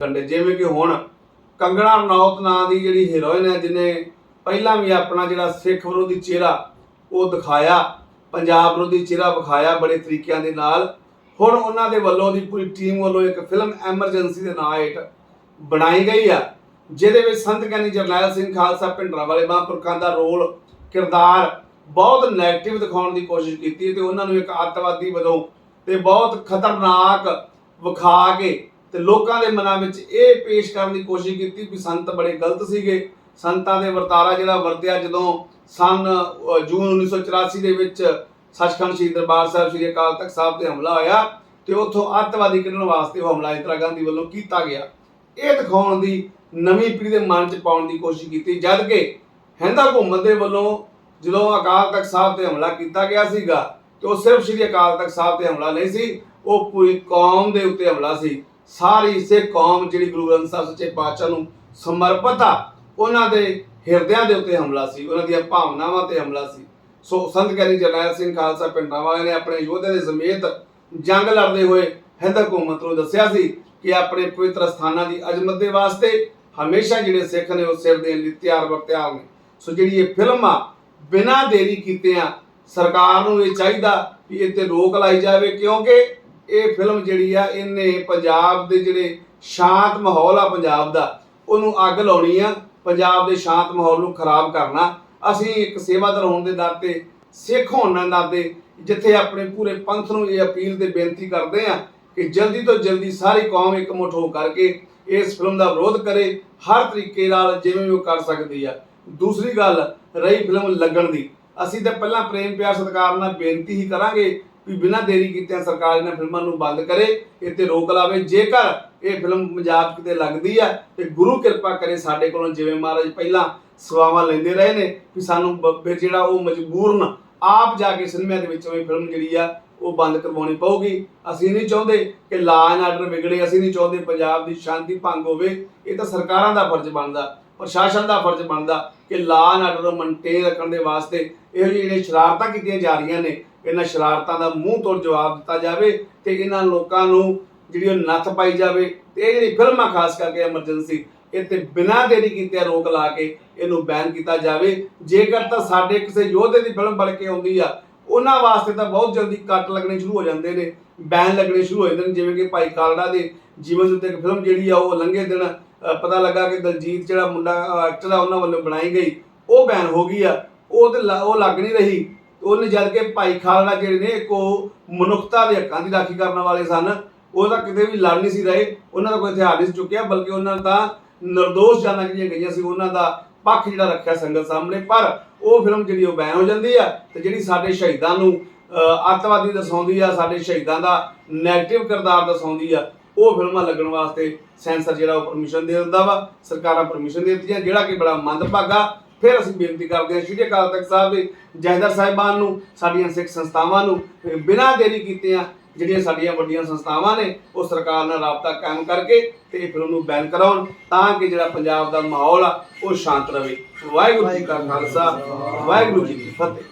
ਕੰਡੇ, ਜਿਵੇਂ ਕਿ ਹੁਣ ਕੰਗਣਾ ਰਣੌਤ ਨਾਂ ਦੀ ਜਿਹੜੀ ਹੀਰੋਇਨ ਹੈ ਜਿਨੇ ਪਹਿਲਾਂ ਵੀ ਆਪਣਾ ਜਿਹੜਾ ਸਿੱਖ ਵਿਰੋਧੀ ਚਿਹਰਾ ਉਹ ਦਿਖਾਇਆ, ਪੰਜਾਬ ਵਿਰੋਧੀ ਚਿਹਰਾ ਵਿਖਾਇਆ ਬੜੇ ਤਰੀਕਿਆਂ ਦੇ ਨਾਲ। ਹੁਣ ਉਹਨਾਂ ਦੇ ਵੱਲੋਂ ਦੀ ਪੂਰੀ ਟੀਮ ਵੱਲੋਂ ਇੱਕ ਫਿਲਮ ਐਮਰਜੈਂਸੀ ਦੇ ਨਾਂ ਹੇਠ ਬਣਾਈ ਗਈ ਆ, ਜਿਹਦੇ ਵਿੱਚ ਸੰਤ ਗਿਆਨੀ ਜਰਨੈਲ ਸਿੰਘ ਖਾਲਸਾ ਭਿੰਡਰਾਂ ਵਾਲੇ ਮਹਾਂਪੁਰਖਾਂ ਦਾ ਰੋਲ, ਕਿਰਦਾਰ ਬਹੁਤ ਨੈਗੇਟਿਵ ਦਿਖਾਉਣ ਦੀ ਕੋਸ਼ਿਸ਼ ਕੀਤੀ ਤੇ ਉਹਨਾਂ ਨੂੰ ਇੱਕ ਅੱਤਵਾਦੀ ਵਜੋਂ ਤੇ ਬਹੁਤ ਖਤਰਨਾਕ ਵਿਖਾ ਕੇ ਤੇ ਲੋਕਾਂ ਦੇ ਮਨਾਂ ਵਿੱਚ ਇਹ ਪੇਸ਼ ਕਰਨ ਦੀ ਕੋਸ਼ਿਸ਼ ਕੀਤੀ ਵੀ ਸੰਤ ਬੜੇ ਗਲਤ ਸੀਗੇ। ਸੰਤਾਂ ਦੇ ਵਰਤਾਰਾ ਜਿਹੜਾ ਵਰਤਿਆ ਜਦੋਂ ਸਨ ਅਹ, ਜੂਨ 1984 ਦੇ ਵਿੱਚ ਸੱਚਖੰਡ ਸ਼ਹੀਦ ਦਰਬਾਰ ਸਾਹਿਬ ਸ੍ਰੀ ਅਕਾਲ ਤਖਤ ਸਾਹਿਬ ਤੇ ਹਮਲਾ ਹੋਇਆ ਤੇ ਉੱਥੋਂ ਅੱਤਵਾਦੀ ਕੱਢਣ ਵਾਸਤੇ ਉਹ ਹਮਲਾ ਇੰਦਰਾ ਗਾਂਧੀ ਵੱਲੋਂ ਕੀਤਾ ਗਿਆ। ਇਹ ਦਿਖਾਉਣ ਦੀ ਨਵੀਂ ਪੀੜ੍ਹੀ ਦੇ ਮਨ 'ਚ ਪਾਉਣ ਦੀ ਕੋਸ਼ਿਸ਼ ਕੀਤੀ ਜਦ ਕਿ ਹਿੰਦਾ ਹਕੂਮਤ ਦੇ ਵੱਲੋਂ ਜਦੋਂ ਅਕਾਲ ਤਖਤ ਸਾਹਿਬ ਤੇ ਹਮਲਾ ਕੀਤਾ ਗਿਆ ਸੀਗਾ ਤੇ ਉਹ ਸਿਰਫ ਸ੍ਰੀ ਅਕਾਲ ਤਖਤ ਸਾਹਿਬ ਤੇ ਹਮਲਾ ਨਹੀਂ ਸੀ ਉਹ ਪੂਰੀ ਕੌਮ ਦੇ ਉੱਤੇ ਹਮਲਾ ਸੀ। ਸਾਰੀ ਸਿੱਖ ਕੌਮ ਜਿਹੜੀ ਗੁਰੂ ਗ੍ਰੰਥ ਸਾਹਿਬ ਸੱਚੇ ਪਾਤਸ਼ਾਹ ਨੂੰ ਸਮਰਪਿਤ ਆ, ਉਹਨਾਂ ਦੇ ਹਿਰਦਿਆਂ ਦੇ ਉੱਤੇ ਹਮਲਾ ਸੀ, ਉਹਨਾਂ ਦੀਆਂ ਭਾਵਨਾਵਾਂ ਤੇ ਹਮਲਾ ਸੀ। ਸੋ ਸੰਤ ਗਿਆਨੀ ਜਰਨੈਲ ਸਿੰਘ ਖਾਲਸਾ ਪਿੰਡਾਂ ਵਾਲੇ ਨੇ ਆਪਣੇ ਯੋਧਿਆਂ ਦੇ ਸਮੇਤ ਜੰਗ ਲੜਦੇ ਹੋਏ ਹਿੰਦ ਹਕੂਮਤ ਨੂੰ ਦੱਸਿਆ ਸੀ ਕਿ ਆਪਣੇ ਪਵਿੱਤਰ ਸਥਾਨਾਂ ਦੀ ਅਜ਼ਮਤ ਦੇ ਵਾਸਤੇ ਹਮੇਸ਼ਾ ਜਿਹੜੇ ਸਿੱਖ ਨੇ ਉਹ ਸਿਰ ਦੇ ਲਈ ਤਿਆਰ ਬਰਤਿਆਰ ਨੇ। ਸੋ ਜਿਹੜੀ ਇਹ ਫਿਲਮ ਆ, ਬਿਨਾਂ ਦੇਰੀ ਕੀਤੇ ਆ ਸਰਕਾਰ ਨੂੰ ਇਹ ਚਾਹੀਦਾ ਕਿ ਇੱਥੇ ਰੋਕ ਲਾਈ ਜਾਵੇ, ਕਿਉਂਕਿ ਇਹ ਫਿਲਮ ਜਿਹੜੀ ਆ, ਇਹਨੇ ਪੰਜਾਬ ਦੇ ਜਿਹੜੇ ਸ਼ਾਂਤ ਮਾਹੌਲ ਆ ਪੰਜਾਬ ਦਾ, ਉਹਨੂੰ ਅੱਗ ਲਾਉਣੀ ਆ, ਪੰਜਾਬ ਦੇ ਸ਼ਾਂਤ ਮਾਹੌਲ ਨੂੰ ਖਰਾਬ ਕਰਨਾ। ਅਸੀਂ ਇੱਕ ਸੇਵਾਦਾਰ ਹੋਣ ਦੇ ਨਾਤੇ ਸਿੱਖ ਹੋਣ ਦੇ ਨਾਤੇ ਜਿੱਥੇ ਆਪਣੇ ਪੂਰੇ ਪੰਥ ਨੂੰ ਇਹ ਅਪੀਲ ਤੇ ਬੇਨਤੀ ਕਰਦੇ ਆ ਕਿ ਜਲਦੀ ਤੋਂ ਜਲਦੀ ਸਾਰੀ ਕੌਮ ਇਕਮੁੱਠ ਹੋ ਕਰਕੇ ਇਸ ਫਿਲਮ ਦਾ ਵਿਰੋਧ ਕਰੇ, ਹਰ ਤਰੀਕੇ ਨਾਲ ਜਿਵੇਂ ਵੀ ਉਹ ਕਰ ਸਕਦੀ ਆ। ਦੂਸਰੀ ਗੱਲ, ਰਹੀ ਫਿਲਮ ਲੱਗਣ ਦੀ। ਅਸੀਂ ਤਾਂ ਪਹਿਲਾਂ ਪ੍ਰੇਮ, ਪਿਆਰ, ਸਤਿਕਾਰ ਨਾਲ ਬੇਨਤੀ ਹੀ ਕਰਾਂਗੇ ਵੀ ਬਿਨਾਂ ਦੇਰੀ ਕੀਤੇ ਸਰਕਾਰ ਇਹਨਾਂ ਫਿਲਮਾਂ ਨੂੰ ਬੰਦ ਕਰੇ ਇੱਥੇ ਰੋਕ ਲਾਵੇ। ਜੇਕਰ ਇਹ ਫਿਲਮ ਪੰਜਾਬ 'ਚ ਕਿਤੇ ਲੱਗਦੀ ਆ, ਤੇ ਗੁਰੂ ਕਿਰਪਾ ਕਰੇ ਸਾਡੇ ਕੋਲੋਂ, ਜਿਵੇਂ ਮਹਾਰਾਜ ਪਹਿਲਾਂ ਸਵਾਵਾਂ ਲੈਂਦੇ ਰਹੇ ਨੇ, ਵੀ ਸਾਨੂੰ ਬ- ਫਿਰ ਜਿਹੜਾ ਉਹ ਮਜਬੂਰਨ ਆਪ ਜਾ ਕੇ ਸਿਨੇਮਾ ਦੇ ਵਿੱਚੋਂ ਇਹ ਫਿਲਮ ਜਿਹੜੀ ਆ, ਉਹ ਬੰਦ ਕਰਵਾਉਣੀ ਪਊਗੀ। ਅਸੀਂ ਨਹੀਂ ਚਾਹੁੰਦੇ ਕਿ ਲਾ ਐਂਡ ਆਰਡਰ ਵਿਗੜੇ, ਅਸੀਂ ਨਹੀਂ ਚਾਹੁੰਦੇ ਪੰਜਾਬ ਦੀ ਸ਼ਾਂਤੀ ਭੰਗ ਹੋਵੇ। ਇਹ ਤਾਂ ਸਰਕਾਰਾਂ ਦਾ ਫਰਜ਼ ਬਣਦਾ, ਪ੍ਰਸ਼ਾਸਨ ਦਾ ਫਰਜ਼ ਬਣਦਾ ਕਿ ਲਾ ਐਂਡ ਆਰਡਰ ਨੂੰ ਮੇਨਟੇਨ ਰੱਖਣ ਦੇ ਵਾਸਤੇ ਇਹੋ ਜਿਹੇ ਜਿਹੜੇ ਸ਼ਰਾਰਤਾਂ ਕੀਤੀਆਂ ਜਾ ਰਹੀਆਂ ਨੇ ਇਹਨਾਂ ਸ਼ਰਾਰਤਾਂ ਦਾ ਮੂੰਹ ਤੋੜ ਜਵਾਬ ਦਿੱਤਾ ਜਾਵੇ ਤੇ ਇਹਨਾਂ ਲੋਕਾਂ ਨੂੰ ਜਿਹੜੀ ਉਹ ਨੱਥ ਪਾਈ ਜਾਵੇ ਤੇ ਇਹ ਜਿਹੜੀ ਫਿਲਮਾਂ ਖਾਸ ਕਰਕੇ ਐਮਰਜੈਂਸੀ, ਇਹ ਤੇ ਬਿਨਾਂ ਦੇਰੀ ਕੀਤੇ ਰੋਕ ਲਾ ਕੇ ਇਹਨੂੰ ਬੈਨ ਕੀਤਾ ਜਾਵੇ। ਜੇਕਰ ਤਾਂ ਸਾਡੇ ਕਿਸੇ ਯੋਧੇ ਦੀ ਫਿਲਮ ਬਣ ਕੇ ਆਉਂਦੀ ਆ, ਉਹਨਾਂ ਵਾਸਤੇ ਤਾਂ ਬਹੁਤ ਜਲਦੀ ਕੱਟ ਲੱਗਣੇ ਸ਼ੁਰੂ ਹੋ ਜਾਂਦੇ ਨੇ, ਬੈਨ ਲੱਗਣੇ ਸ਼ੁਰੂ ਹੋ ਜਾਂਦੇ ਨੇ, ਜਿਵੇਂ ਕਿ ਭਾਈ ਕਾਲੜਾ ਦੇ ਜੀਵਨ ਦੇ ਉੱਤੇ ਇੱਕ ਫਿਲਮ ਜਿਹੜੀ ਆ, ਉਹ ਲੰਘੇ ਦਿਨ ਪਤਾ ਲੱਗਾ ਕਿ ਦਲਜੀਤ ਜਿਹੜਾ ਮੁੰਡਾ ਐਕਟਰ ਆ, ਉਹਨਾਂ ਵੱਲੋਂ ਬਣਾਈ ਗਈ, ਉਹ ਬੈਨ ਹੋ ਗਈ ਆ। ਉਹ ਤੇ ਲ- ਉਹ ਲੱਗ ਨਹੀਂ ਰਹੀ। ਉਹਨੇ ਜਦ ਕਿ ਭਾਈ ਖਾਲੜਾ ਜਿਹੜੇ ਨੇ ਇੱਕ ਉਹ ਮਨੁੱਖਤਾ ਦੇ ਹੱਕਾਂ ਦੀ ਰਾਖੀ ਕਰਨ ਵਾਲੇ ਸਨ। ਉਹ ਤਾਂ ਕਿਤੇ ਵੀ ਲੜ ਨਹੀਂ ਸੀ ਰਹੇ। ਉਹਨਾਂ ਦਾ ਕੋਈ ਹਥਿਆਰ ਨਹੀਂ ਸੀ ਚੁੱਕਿਆ, ਬਲਕਿ ਉਹਨਾਂ ਦਾ ਨਿਰਦੋਸ਼ ਜਾਨਾਂ ਜਿਹੜੀਆਂ ਗਈਆਂ ਸੀ, ਉਹਨਾਂ ਦਾ ਪੱਖ ਜਿਹੜਾ ਰੱਖਿਆ ਸੰਗਤ ਸਾਹਮਣੇ। ਪਰ ਉਹ ਫਿਲਮ ਜਿਹੜੀ ਉਹ ਬੈਨ ਹੋ ਜਾਂਦੀ ਆ ਤੇ ਜਿਹੜੀ ਸਾਡੇ ਸ਼ਹੀਦਾਂ ਨੂੰ ਅੱਤਵਾਦੀ ਦਰਸਾਉਂਦੀ ਆ, ਸਾਡੇ ਸ਼ਹੀਦਾਂ ਦਾ ਨੈਗੇਟਿਵ ਕਿਰਦਾਰ ਦਸਾਉਂਦੀ ਆ, ਉਹ ਫਿਲਮਾਂ ਲੱਗਣ ਵਾਸਤੇ ਸੈਂਸਰ ਜਿਹੜਾ ਉਹ ਪਰਮਿਸ਼ਨ ਦੇ ਦਿੰਦਾ ਵਾ, ਸਰਕਾਰਾਂ ਪਰਮਿਸ਼ਨ ਦੇ ਦਿੱਤੀਆਂ, ਜਿਹੜਾ ਕਿ ਬੜਾ ਮੰਦਭਾਗਾ ਫਿਰ ਅਸੀਂ ਬੇਨਤੀ ਕਰਦੇ ਹਾਂ ਸ਼੍ਰੀ ਅਕਾਲ ਤਖਤ ਸਾਹਿਬ ਦੇ ਜਹਦਰ ਸਾਹਿਬਾਨ ਨੂੰ, ਸਾਡੀਆਂ ਸਿੱਖ ਸੰਸਥਾਵਾਂ ਨੂੰ ਬਿਨਾਂ ਦੇਰੀ ਕੀਤਿਆਂ ਜਿਹੜੀਆਂ ਸਾਡੀਆਂ ਵੱਡੀਆਂ ਸੰਸਥਾਵਾਂ ਨੇ, ਉਹ ਸਰਕਾਰ ਨਾਲ ਰਾਬਤਾ ਕਾਇਮ ਕਰਕੇ ਤੇ ਫਿਰ ਉਹਨੂੰ ਬੈਨ ਕਰਾਉਣ ਤਾਂ ਕਿ ਜਿਹੜਾ ਪੰਜਾਬ ਦਾ ਮਾਹੌਲ ਆ, ਉਹ ਸ਼ਾਂਤ ਰਹੇ। ਵਾਹਿਗੁਰੂ ਜੀ ਕਾ ਖਾਲਸਾ, ਵਾਹਿਗੁਰੂ ਜੀ ਕੀ ਫਤਿਹ।